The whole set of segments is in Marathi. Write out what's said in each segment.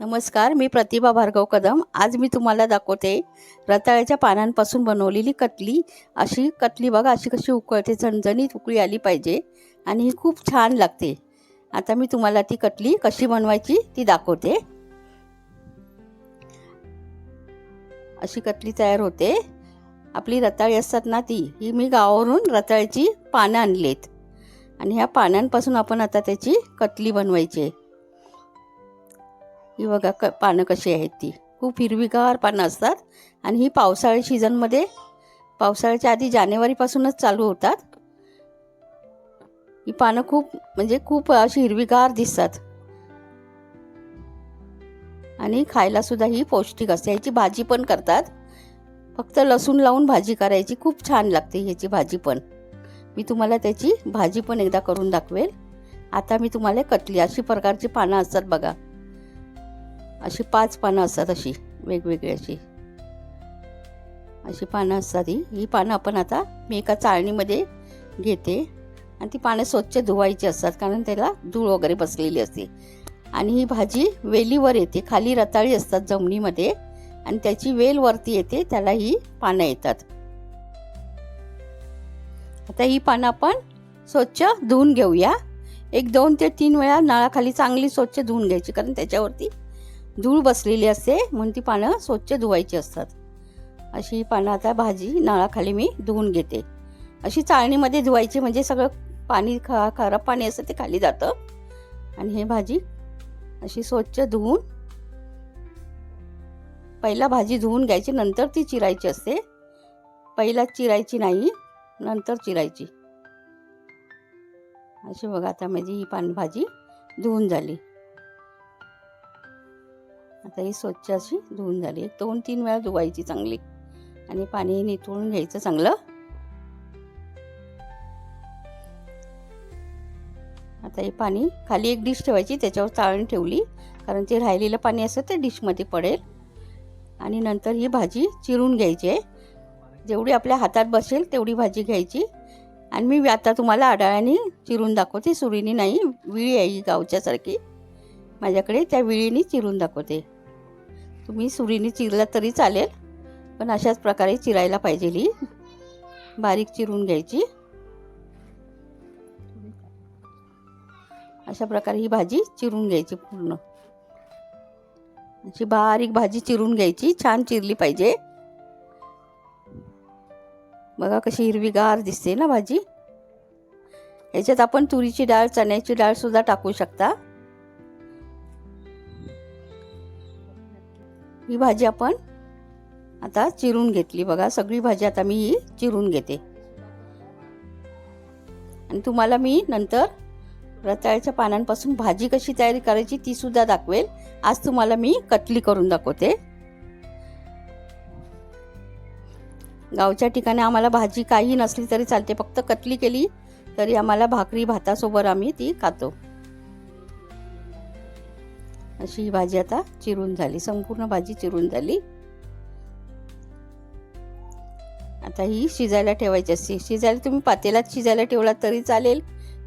नमस्कार मी प्रतिभा भार्गव कदम. आज मी तुम्हाला दाखवते रताळ्याच्या पानांपासून बनवलेली कतली अशी कतली बघा अशी कशी उकळते झणझणीत उकळी आली पाहिजे आणि ही खूप छान लागते. आता मी तुम्हाला ती कतली कशी बनवायची ती दाखवते. अशी कतली तयार होते. आपली रताळी असतात ना ती ही मी गावावरून रताळ्याची पानं आणलीत. आणि ह्या पानांपासून आपण आता त्याची कतली बनवायची आहे. ही बघा क पानं कशी आहेत ती. खूप हिरवीगार पानं असतात आणि ही पावसाळी सीझनमध्ये पावसाळ्याच्या आधी जानेवारीपासूनच चालू होतात. ही पानं खूप म्हणजे खूप अशी हिरवीगार दिसतात. आणि खायला सुद्धा ही पौष्टिक असते. ह्याची भाजी पण करतात. फक्त लसूण लावून भाजी करायची खूप छान लागते ह्याची भाजी पण. मी तुम्हाला त्याची भाजी पण एकदा करून दाखवेल. आता मी तुम्हाला कटली अशी प्रकारची पानं असतात बघा. अशी पाच पानं असतात अशी वेगवेगळी अशी. अशी पानं असतात ही. ही पानं आपण आता मी एका चाळणीमध्ये घेते. आणि ती पानं स्वच्छ धुवायची असतात कारण त्याला धूळ वगैरे बसलेली असते. आणि ही भाजी वेलीवर येते खाली रताळी असतात जमिनीमध्ये. आणि त्याची वेल वरती येते त्याला ही पानं येतात. आता ही पानं आपण स्वच्छ धुवून घेऊया. एक दोन ते तीन वेळा नळाखाली चांगली स्वच्छ धुवून घ्यायची कारण त्याच्यावरती धूळ बसलेली असते म्हणून ती पानं स्वच्छ धुवायची असतात. अशी पानं आता भाजी नळाखाली मी धुवून घेते. अशी चाळणीमध्ये धुवायची म्हणजे सगळं पाणी खा खराब पाणी असतं ते खाली जातं. आणि हे भाजी अशी स्वच्छ धुवून पहिला भाजी धुवून घ्यायची नंतर ती चिरायची असते. पहिला चिरायची नाही नंतर चिरायची. अशी बघा आता माझी ही पान भाजी धुवून झाली. आता ही स्वच्छ अशी धुवून झाली. एक दोन तीन वेळा धुवायची चांगली. आणि पाणी निथळून घ्यायचं चांगलं. आता हे पाणी खाली एक डिश ठेवायची त्याच्यावर चाळण ठेवली. कारण ते राहिलेलं पाणी असतं ते डिशमध्ये पडेल. आणि नंतर ही भाजी चिरून घ्यायची आहे. जेवढी आपल्या हातात बसेल तेवढी भाजी घ्यायची. आणि मी आता तुम्हाला आडाळ्याने चिरून दाखवते. सुरीने नाही विळी आहे ही गावच्यासारखी. माझ्याकडे त्या विळीने चिरून दाखवते. तुम्ही सुरीने चिरला तरी चालेल पण अशाच प्रकारे चिरायला पाहिजे ही बारीक चिरून घ्यायची. अशा प्रकारे ही भाजी चिरून घ्यायची पूर्ण. अशी बारीक भाजी चिरून घ्यायची छान चिरली पाहिजे. बघा कशी हिरवीगार दिसते ना भाजी. याच्यात आपण तुरीची डाळ चण्याची डाळ सुद्धा टाकू शकता. ही भाजी आपण आता चिरून घेतली. बघा सगळी भाजी आता मी ही चिरून घेते. आणि तुम्हाला मी नंतर रताळ्याच्या पानांपासून भाजी कशी तयारी करायची ती सुद्धा दाखवेल. आज तुम्हाला मी कतली करून दाखवते. गावच्या ठिकाणी आम्हाला भाजी काही नसली तरी चालते. फक्त कतली केली तरी आम्हाला भाकरी भातासोबत आम्ही ती खातो. अशी ही भाजी आता चिरून झाली. संपूर्ण भाजी चिरून झाली. आता ही शिजायला ठेवायची असते. शिजायला तुम्ही पातेलात शिजायला ठेवला तरी चालेल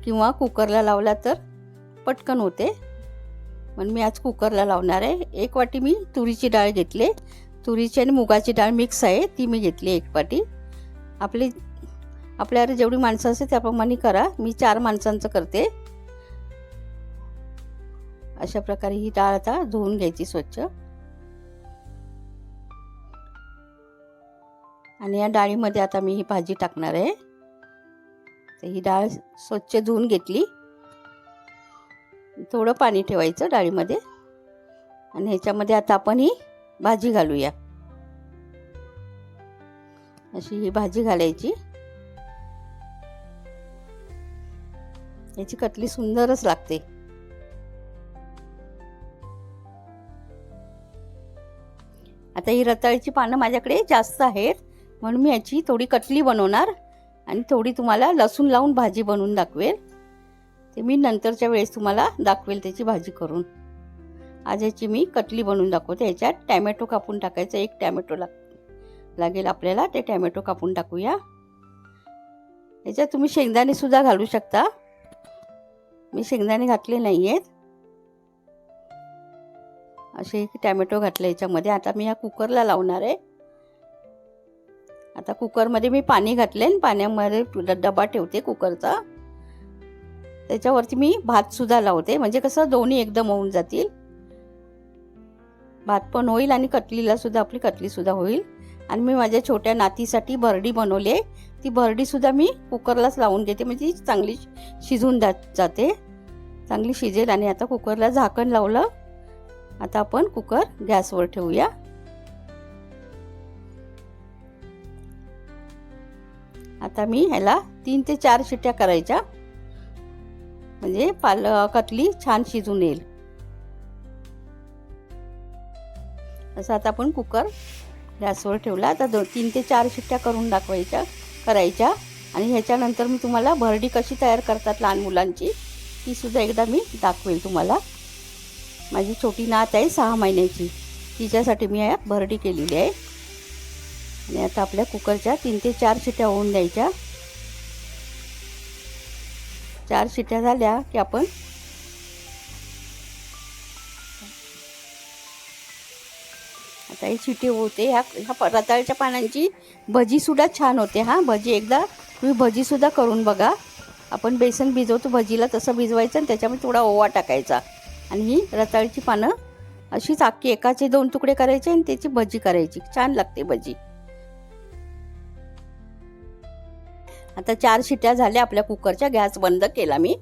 किंवा कुकरला लावला तर पटकन होते. पण मी आज कुकरला लावणार आहे. एक वाटी मी तुरीची डाळ घेतली. तुरीची आणि मुगाची डाळ मिक्स आहे. ती मी घेतली एक वाटी. आपली आपल्याला जेवढी माणसं असते त्याप्रमाणे करा. मी चार माणसांचं करते. अशा प्रकारे ही डाळ आता धुवून घ्यायची स्वच्छ. आणि या डाळीमध्ये आता मी ही भाजी टाकणार आहे. तर ही डाळ स्वच्छ धुवून घेतली. थोडं पाणी ठेवायचं डाळीमध्ये. आणि ह्याच्यामध्ये आता आपण ही भाजी घालूया. अशी ही भाजी घालायची. याची कतली सुंदरच लागते. आता ही रताळीची पानं माझ्याकडे जास्त आहेत. म्हणून मी याची थोडी कटली बनवणार आणि थोडी तुम्हाला लसूण लावून भाजी बनवून दाखवेल. ते मी नंतरच्या वेळेस तुम्हाला दाखवेल त्याची भाजी करून. आज याची मी कटली बनवून दाखवते. ह्याच्यात टॅमॅटो कापून टाकायचं. एक टॅमॅटो लाग लागेल आपल्याला. ते टॅमॅटो कापून टाकूया. याच्यात तुम्ही शेंगदाणेसुद्धा घालू शकता. मी शेंगदाणे घातले नाही आहेत असे टॅमॅटो घातले याच्यामध्ये. आता मी ह्या कुकरला लावणार आहे. आता कुकरमध्ये मी पाणी घातले आणि पाण्यामध्ये ड- डबा ठेवते कुकरचा. त्याच्यावरती मी भातसुद्धा लावते. म्हणजे कसं दोन्ही एकदम होऊन जातील. भात पण होईल आणि कटलीला सुद्धा आपली कटलीसुद्धा होईल. आणि मी माझ्या छोट्या नातीसाठी भरडी बनवली आहे. ती भरडीसुद्धा मी कुकरलाच लावून देते. म्हणजे ती चांगली शिजून जात जाते. चांगली शिजेल आणि आता कुकरला झाकण लावलं. आता आपण कुकर गॅसवर ठेवूया. आता मी ह्याला तीन ते चार शिट्ट्या करायच्या. म्हणजे पाल कतली छान शिजून येईल. असं आता आपण कुकर गॅसवर ठेवला. आता दो तीन ते चार शिट्ट्या करून दाखवायच्या करायच्या. आणि ह्याच्यानंतर मी तुम्हाला भरडी कशी तयार करतात लहान मुलांची ती सुद्धा एकदा मी दाखवेल तुम्हाला. माझी छोटी नात आहे सहा महिन्याची. तिच्यासाठी मी यात भरडी केलेली आहे. आणि आता आपल्या कुकरच्या तीन ते चार शिट्या होऊन द्यायच्या. चार शिट्ट्या झाल्या की आपण आता ही शिटी होते. ह्या ह्या रताळ्याच्या पानांची भजीसुद्धा छान होते. हां भजी एकदा तुम्ही भजीसुद्धा करून बघा. आपण बेसन भिजवतो भजीला तसं भिजवायचं आणि त्याच्यामध्ये थोडा ओवा टाकायचा. आणि ही रताळीची पानं अशीच अख्खी एकाचे दोन तुकडे करायचे आणि त्याची भजी करायची. छान लागते भजी. आता चार शिट्या झाल्या आपल्या कुकरच्या. गॅस बंद केला मी.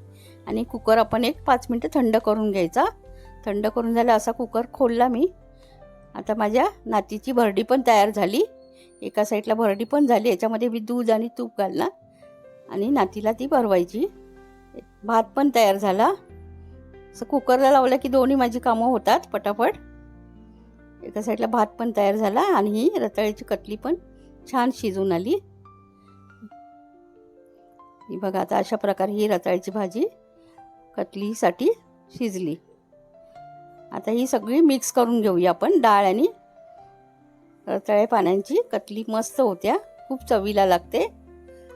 आणि कुकर आपण एक पाच मिनटं थंड करून घ्यायचा. थंड करून झाला असा कुकर खोलला मी. आता माझ्या नातीची भरडी पण तयार झाली. एका साईडला भरडी पण झाली. याच्यामध्ये मी दूध आणि तूप घालणार. आणि नातीला ती भरवायची. भात पण तयार झाला. असं कुकरला लावलं की दोन्ही माझी कामं होतात पटापट. एका साईडला भात पण तयार झाला आणि ही रताळ्याची कटली पण छान शिजून आली. ही बघा आता अशा प्रकारे ही रताळ्याची भाजी कटलीसाठी शिजली. आता ही सगळी मिक्स करून घेऊया आपण डाळ आणि रताळे पाण्याची कटली मस्त होत्या खूप चवीला लागते.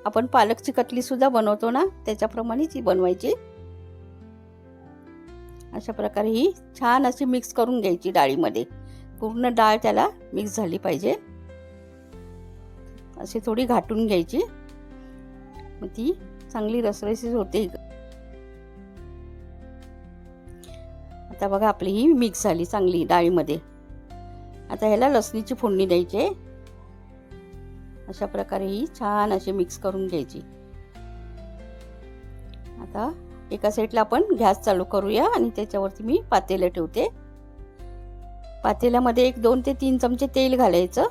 आपण पालकची कटलीसुद्धा बनवतो ना त्याच्याप्रमाणेच ही बनवायची. अशा प्रकारे ही छान अशी मिक्स करून घ्यायची डाळीमध्ये. पूर्ण डाळ त्याला मिक्स झाली पाहिजे. अशी थोडी घाटून घ्यायची. मग ती चांगली रसरशीच होते. आता बघा आपली ही मिक्स झाली चांगली डाळीमध्ये. आता ह्याला लसणीची फोडणी द्यायची. आहे अशा प्रकारे ही छान अशी मिक्स करून घ्यायची. आता एका साईडला आपण गॅस चालू करूया आणि त्याच्यावरती मी पातेलं ठेवते. पातेल्यामध्ये एक दोन ते तीन चमचे तेल घालायचं.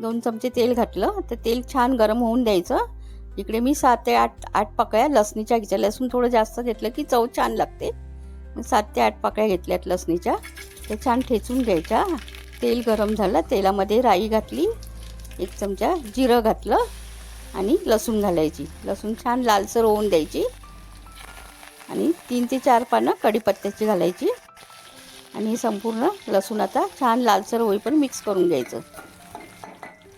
दोन चमचे तेल घातलं तर तेल छान गरम होऊन द्यायचं. इकडे मी सात ते आठ आठ पाकळ्या लसणीच्या घेतल्या लसूण थोडं जास्त घेतलं की चव छान लागते. सात ते आठ पाकळ्या घेतल्यात लसणीच्या. त्या छान ठेचून घ्यायच्या. तेल गरम झालं तेलामध्ये राई घातली एक चमचा जिरं घातलं. आणि लसूण घालायची. लसूण छान लालसर होऊन द्यायची. आणि तीन ते चार पानं कढीपत्त्याची घालायची. आणि हे संपूर्ण लसूण आता छान लालसर होईपर्यंत मिक्स करून घ्यायचं.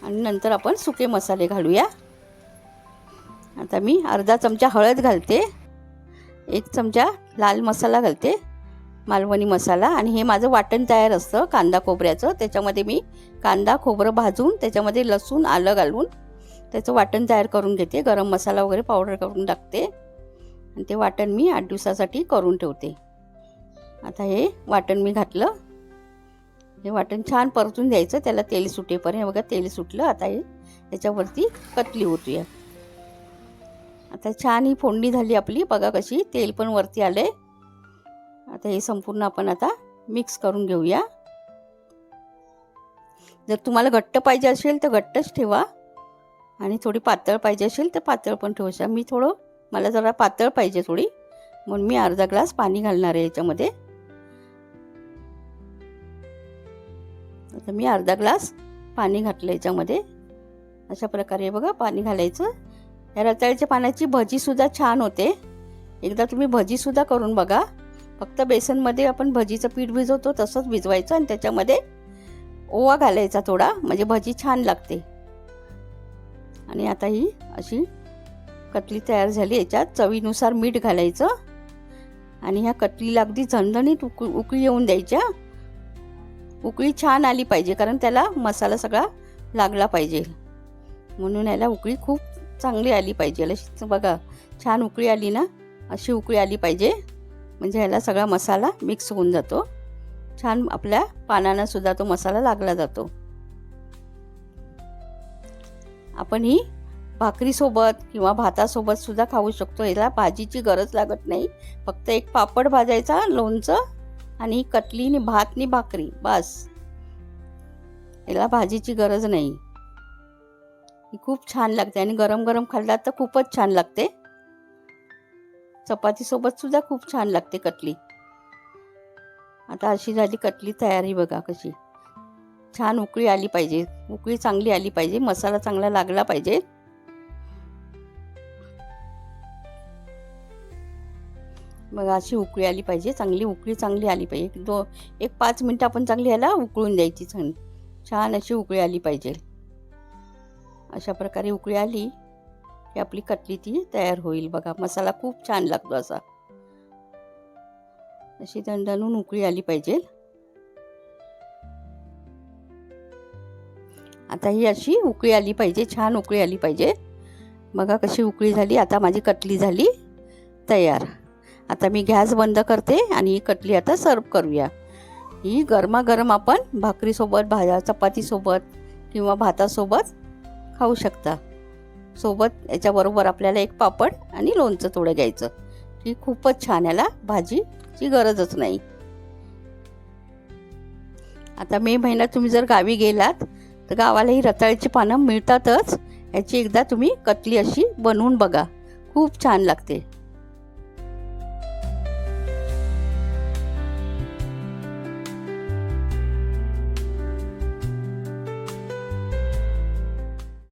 आणि नंतर आपण सुके मसाले घालूया. आता मी अर्धा चमचा हळद घालते. एक चमचा लाल मसाला घालते. मालवणी मसाला. आणि हे माझं वाटण तयार असतं कांदा खोबऱ्याचं. त्याच्यामध्ये मी कांदा खोबरं भाजून त्याच्यामध्ये लसूण आलं घालून त्याचं वाटण तयार करून घेते. गरम मसाला वगैरे पावडर करून टाकते. आणि ते वाटण मी आठ दिवसासाठी करून ठेवते. आता हे वाटण मी घातलं. हे वाटण छान परतून द्यायचं त्याला तेल सुटेपर्यंत बघा तेल सुटलं. आता हे त्याच्यावरती कतली होती आता छान ही फोडणी झाली आपली. बघा कशी तेल पण वरती आले आता हे संपूर्ण आपण आता मिक्स करून घेऊया. जर तुम्हाला घट्ट पाहिजे असेल तर घट्टच ठेवा. आणि थोडी पातळ पाहिजे असेल तर पातळ पण ठेवू शकता. मी थोडं मला जरा पातळ पाहिजे थोडी. म्हणून मी अर्धा ग्लास पाणी घालणार आहे याच्यामध्ये. आता मी अर्धा ग्लास पाणी घातलं याच्यामध्ये. अशा प्रकारे बघा पाणी घालायचं. या रताळ्याच्या पाण्याची भजीसुद्धा छान होते. एकदा तुम्ही भजीसुद्धा करून बघा. फक्त बेसनमध्ये आपण भजीचं पीठ भिजवतो तसंच भिजवायचं आणि त्याच्यामध्ये ओवा घालायचा थोडा. म्हणजे भजी छान लागते. आणि आता ही अशी कटली तयार झाली. याच्यात चवीनुसार मीठ घालायचं. आणि ह्या कटलीला अगदी झणझणीत उक उकळी येऊन द्यायच्या. उकळी छान आली पाहिजे कारण त्याला मसाला सगळा लागला पाहिजे. म्हणून याला उकळी खूप चांगली आली पाहिजे. याला बघा छान उकळी आली ना अशी उकळी आली पाहिजे. म्हणजे ह्याला सगळा मसाला मिक्स होऊन जातो. छान आपल्या पानांना सुद्धा तो मसाला लागला जातो. आपण ही भाकरीसोबत किंवा भातासोबत सुद्धा खाऊ शकतो. याला भाजीची गरज लागत नाही. फक्त एक पापड भाजायचा लोणचं आणि कटलीनी भात आणि भाकरी बस. याला भाजीची गरज नाही. ही खूप छान लागते आणि गरम गरम खाल्ला तर खूपच छान लागते. चपातीसोबत सुद्धा खूप छान लागते कटली. आता अशी झाली कटली तयारी बघा कशी. छान उकळी आली पाहिजे. उकळी चांगली आली पाहिजे. मसाला चांगला लागला पाहिजे. बघा अशी उकळी आली पाहिजे. चांगली उकळी चांगली आली पाहिजे. दो एक पाच मिनटं आपण चांगली ह्याला उकळून द्यायची छान. छान अशी उकळी आली पाहिजे. अशा प्रकारे उकळी आली की आपली कटली ती तयार होईल. बघा मसाला खूप छान लागतो असा. अशी दणदणून उकळी आली पाहिजे. आता ही अशी उकळी आली पाहिजे छान उकळी आली पाहिजे. बघा कशी उकळी झाली आता माझी कटली झाली तयार. आता मी गॅस बंद करते आणि ही कटली आता सर्व करूया. ही गरमागरम आपण भाकरीसोबत भाज्या चपातीसोबत किंवा भातासोबत खाऊ शकता. सोबत याच्याबरोबर आपल्याला एक पापड आणि लोणचं थोडं घ्यायचं. ही खूपच छान याला भाजीची गरजच नाही. आता मे महिन्यात तुम्ही जर गावी गेलात तर गावाला ही रताळ्याची पानं मिळतातच. याची एकदा तुम्ही कतली अशी बनवून बघा. खूप छान लागते.